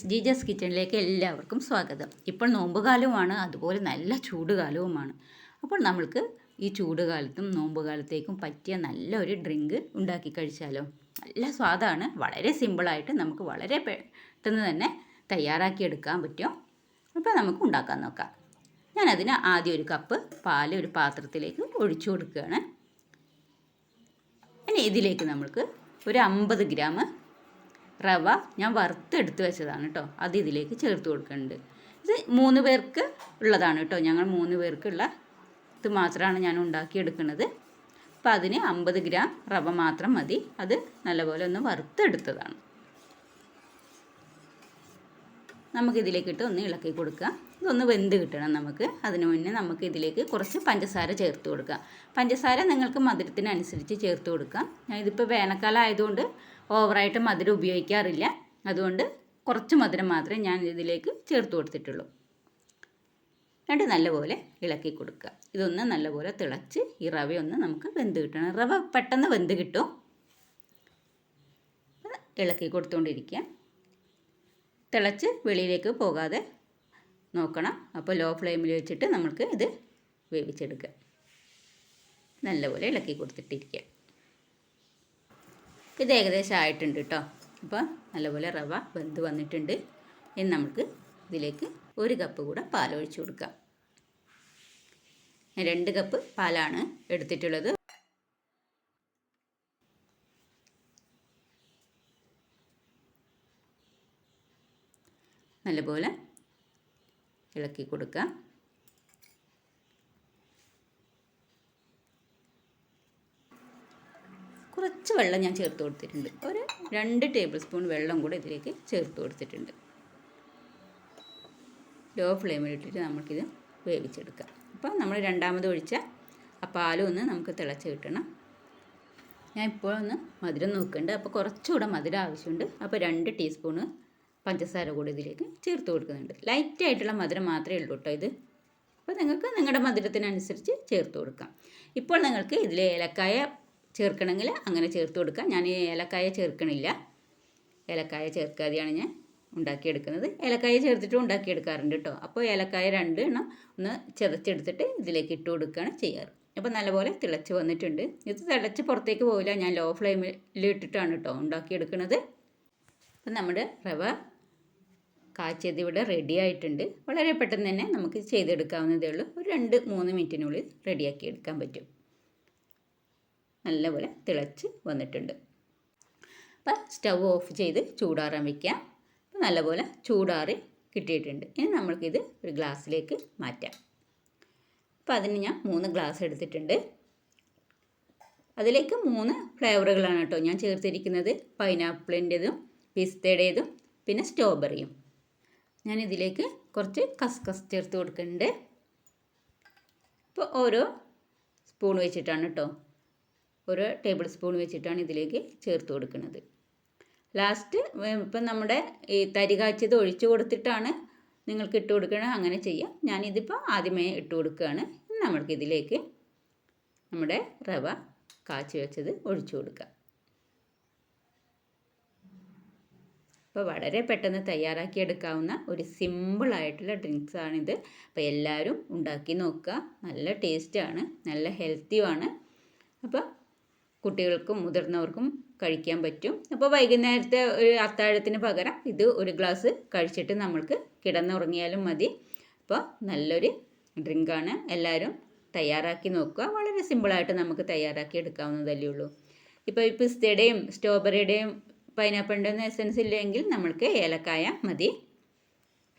Friends ജീജസ് കിച്ചണിലേക്ക് എല്ലാവർക്കും സ്വാഗതം. ഇപ്പോൾ നോമ്പുകാലവുമാണ് അതുപോലെ നല്ല ചൂടുകാലവുമാണ്. അപ്പോൾ നമ്മൾക്ക് ഈ ചൂടുകാലത്തും നോമ്പുകാലത്തേക്കും പറ്റിയ നല്ലൊരു ഡ്രിങ്ക് ഉണ്ടാക്കി കഴിച്ചാലോ? നല്ല സ്വാദാണ് വളരെ സിമ്പിളായിട്ട് നമുക്ക് വളരെ പെട്ടെന്ന് തന്നെ തയ്യാറാക്കിയെടുക്കാൻ പറ്റും. അപ്പോൾ നമുക്ക് ഉണ്ടാക്കാൻ നോക്കാം. ഞാനതിന് ആദ്യം ഒരു കപ്പ് പാൽ ഒരു പാത്രത്തിലേക്ക് ഒഴിച്ചു കൊടുക്കുകയാണ്. ഇനി ഇതിലേക്ക് നമുക്ക് ഒരു അമ്പത് ഗ്രാം റവ ഞാൻ വറുത്തെടുത്ത് വെച്ചതാണ് കേട്ടോ അത് ഇതിലേക്ക് ചേർത്ത് കൊടുക്കുന്നുണ്ട്. ഇത് മൂന്ന് പേർക്ക് ഉള്ളതാണ് കേട്ടോ ഞങ്ങൾ മൂന്ന് പേർക്കുള്ള ഇത് മാത്രമാണ് ഞാൻ ഉണ്ടാക്കിയെടുക്കുന്നത് അപ്പോൾ അതിന് അമ്പത് ഗ്രാം റവ മാത്രം മതി. അത് നല്ലപോലെ ഒന്ന് വറുത്തെടുത്തതാണ് നമുക്കിതിലേക്കിട്ട് ഒന്ന് ഇളക്കി കൊടുക്കുക. ഇതൊന്ന് വെന്ത് കിട്ടണം നമുക്ക്. അതിന് മുന്നേ നമുക്ക് ഇതിലേക്ക് കുറച്ച് പഞ്ചസാര ചേർത്ത് കൊടുക്കുക. പഞ്ചസാര നിങ്ങൾക്ക് മധുരത്തിനനുസരിച്ച് ചേർത്ത് കൊടുക്കുക ഞാൻ ഇതിപ്പോൾ വേനൽക്കാലം ആയതുകൊണ്ട് ഓവറായിട്ട് മധുരം ഉപയോഗിക്കാറില്ല. അതുകൊണ്ട് കുറച്ച് മധുരം മാത്രമേ ഞാൻ ഇതിലേക്ക് ചേർത്ത് കൊടുത്തിട്ടുള്ളൂ. രണ്ട് നല്ലപോലെ ഇളക്കി കൊടുക്കുക. ഇതൊന്ന് നല്ലപോലെ തിളച്ച് ഈ റവയൊന്ന് നമുക്ക് വെന്ത് കിട്ടണം. റവ പെട്ടെന്ന് വെന്ത് കിട്ടും. ഇളക്കി കൊടുത്തുകൊണ്ടിരിക്കുക തിളച്ച് വെളിയിലേക്ക് പോകാതെ നോക്കണം. അപ്പോൾ ലോ ഫ്ലെയിമിൽ വെച്ചിട്ട് നമുക്ക് ഇത് വേവിച്ചെടുക്കുക നല്ലപോലെ ഇളക്കി കൊടുത്തിട്ടിരിക്കുക ഇത് ഏകദേശം ആയിട്ടുണ്ട് കേട്ടോ അപ്പോൾ നല്ലപോലെ റവ വെന്ത് വന്നിട്ടുണ്ട്. ഇനി നമുക്ക് ഇതിലേക്ക് ഒരു കപ്പ് കൂടെ പാലൊഴിച്ച് കൊടുക്കാം. രണ്ട് കപ്പ് പാലാണ് എടുത്തിട്ടുള്ളത്. നല്ലപോലെ ഇളക്കി കൊടുക്കുക. കുറച്ച് വെള്ളം ഞാൻ ചേർത്ത് കൊടുത്തിട്ടുണ്ട്. ഒരു രണ്ട് ടേബിൾ സ്പൂൺ വെള്ളം കൂടെ ഇതിലേക്ക് ചേർത്ത് കൊടുത്തിട്ടുണ്ട്. ലോ ഫ്ലെയിമിൽ ഇട്ടിട്ട് നമുക്കിത് വേവിച്ചെടുക്കാം. അപ്പോൾ നമ്മൾ രണ്ടാമത് ഒഴിച്ച ആ പാലും ഒന്ന് നമുക്ക് തിളച്ച് കിട്ടണം. ഞാൻ ഇപ്പോൾ ഒന്ന് മധുരം നോക്കുന്നുണ്ട്. അപ്പോൾ കുറച്ചുകൂടെ മധുരം ആവശ്യമുണ്ട്. അപ്പോൾ രണ്ട് ടീസ്പൂണ് പഞ്ചസാര കൂടി ഇതിലേക്ക് ചേർത്ത് കൊടുക്കുന്നുണ്ട്. ലൈറ്റായിട്ടുള്ള മധുരം മാത്രമേ ഉള്ളൂ കേട്ടോ ഇത്. അപ്പോൾ നിങ്ങൾക്ക് നിങ്ങളുടെ മധുരത്തിനനുസരിച്ച് ചേർത്ത് കൊടുക്കാം. ഇപ്പോൾ നിങ്ങൾക്ക് ഇതിൽ ഏലക്കായ ചേർക്കണമെങ്കിൽ അങ്ങനെ ചേർത്ത് കൊടുക്കാം. ഞാൻ ഏലക്കായ ചേർക്കണില്ല. ഏലക്കായ ചേർക്കാതെയാണ് ഞാൻ ഉണ്ടാക്കിയെടുക്കുന്നത്. ഏലക്കായ ചേർത്തിട്ട് ഉണ്ടാക്കിയെടുക്കാറുണ്ട് കേട്ടോ. അപ്പോൾ ഏലക്കായ രണ്ട് എണ്ണം ഒന്ന് ചതച്ചെടുത്തിട്ട് ഇതിലേക്ക് ഇട്ട് കൊടുക്കുകയാണ് ചെയ്യാറ്. അപ്പോൾ നല്ലപോലെ തിളച്ച് വന്നിട്ടുണ്ട്. ഇത് തിളച്ച് പുറത്തേക്ക് പോവില്ല. ഞാൻ ലോ ഫ്ലെയിമിൽ ഇട്ടിട്ടാണ് കേട്ടോ ഉണ്ടാക്കിയെടുക്കുന്നത്. അപ്പം നമ്മുടെ റവ കാച്ചിയത് ഇവിടെ റെഡി ആയിട്ടുണ്ട്. വളരെ പെട്ടെന്ന് തന്നെ നമുക്ക് ചെയ്തെടുക്കാവുന്നതേ ഉള്ളൂ. ഒരു രണ്ട് മൂന്ന് മിനിറ്റിനുള്ളിൽ റെഡിയാക്കി എടുക്കാൻ പറ്റും. നല്ലപോലെ തിളച്ച് വന്നിട്ടുണ്ട്. അപ്പം സ്റ്റവ് ഓഫ് ചെയ്ത് ചൂടാറാൻ വയ്ക്കാം അപ്പം നല്ലപോലെ ചൂടാറി കിട്ടിയിട്ടുണ്ട്. ഇനി നമ്മൾക്കിത് ഒരു ഗ്ലാസ്സിലേക്ക് മാറ്റാം. അപ്പം അതിന് ഞാൻ മൂന്ന് ഗ്ലാസ് എടുത്തിട്ടുണ്ട്. അതിലേക്ക് മൂന്ന് ഫ്ലേവറുകളാണ് കേട്ടോ ഞാൻ ചേർത്തിരിക്കുന്നത്. പൈനാപ്പിളിന്റെതും പിസ്തയുടേതും പിന്നെ സ്ട്രോബെറിയും ഞാൻ ഇതിലേക്ക് കുറച്ച് കസ്കസ് ചേർത്ത് കൊടുക്കുന്നുണ്ട്. ഇപ്പോൾ ഓരോ സ്പൂൺ വെച്ചിട്ടാണ് കേട്ടോ ഓരോ ടേബിൾ സ്പൂൺ വെച്ചിട്ടാണ് ഇതിലേക്ക് ചേർത്ത് കൊടുക്കുന്നത്. ലാസ്റ്റ് ഇപ്പം നമ്മുടെ ഈ തരി കാച്ചത് ഒഴിച്ചു കൊടുത്തിട്ടാണ് നിങ്ങൾക്ക് ഇട്ട് കൊടുക്കണം. അങ്ങനെ ചെയ്യാം. ഞാനിതിപ്പോൾ ആദ്യമേ ഇട്ട് കൊടുക്കുകയാണ്. നമ്മൾക്ക് ഇതിലേക്ക് നമ്മുടെ റവ കാച്ചി വെച്ചത് ഒഴിച്ചു കൊടുക്കാം. അപ്പോൾ വളരെ പെട്ടെന്ന് തയ്യാറാക്കിയെടുക്കാവുന്ന ഒരു സിമ്പിളായിട്ടുള്ള ഡ്രിങ്ക്സാണിത് അപ്പോൾ എല്ലാവരും ഉണ്ടാക്കി നോക്കുക. നല്ല ടേസ്റ്റാണ് നല്ല ഹെൽത്തിയുമാണ് അപ്പോൾ കുട്ടികൾക്കും മുതിർന്നവർക്കും കഴിക്കാൻ പറ്റും. അപ്പോൾ വൈകുന്നേരത്തെ ഒരു അത്താഴത്തിന് പകരം ഇത് ഒരു ഗ്ലാസ് കഴിച്ചിട്ട് നമ്മൾക്ക് കിടന്നുറങ്ങിയാലും മതി. അപ്പോൾ നല്ലൊരു ഡ്രിങ്കാണ് എല്ലാവരും തയ്യാറാക്കി നോക്കുക. വളരെ സിമ്പിളായിട്ട് നമുക്ക് തയ്യാറാക്കി എടുക്കാവുന്നതല്ലേ ഉള്ളൂ. ഇപ്പോൾ ഈ പിസ്തയുടെയും സ്ട്രോബെറിയുടെയും പൈനാപ്പിളിന്റെ എസൻസ് ഇല്ലെങ്കിൽ നമ്മൾക്ക് ഏലക്കായ മതി.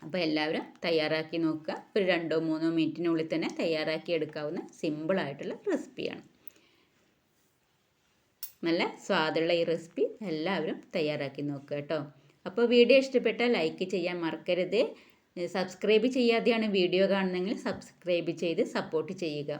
അപ്പോൾ എല്ലാവരും തയ്യാറാക്കി നോക്കുക. ഒരു രണ്ടോ മൂന്നോ മിനിറ്റിനുള്ളിൽ തന്നെ തയ്യാറാക്കി എടുക്കാവുന്ന സിമ്പിളായിട്ടുള്ള റെസിപ്പിയാണ് നല്ല സ്വാദുള്ള ഈ റെസിപ്പി എല്ലാവരും തയ്യാറാക്കി നോക്കുക കേട്ടോ. അപ്പോൾ വീഡിയോ ഇഷ്ടപ്പെട്ടാൽ ലൈക്ക് ചെയ്യാൻ മറക്കരുത്. സബ്സ്ക്രൈബ് ചെയ്യാതെയാണ് വീഡിയോ കാണുന്നതെങ്കിൽ സബ്സ്ക്രൈബ് ചെയ്ത് സപ്പോർട്ട് ചെയ്യുക.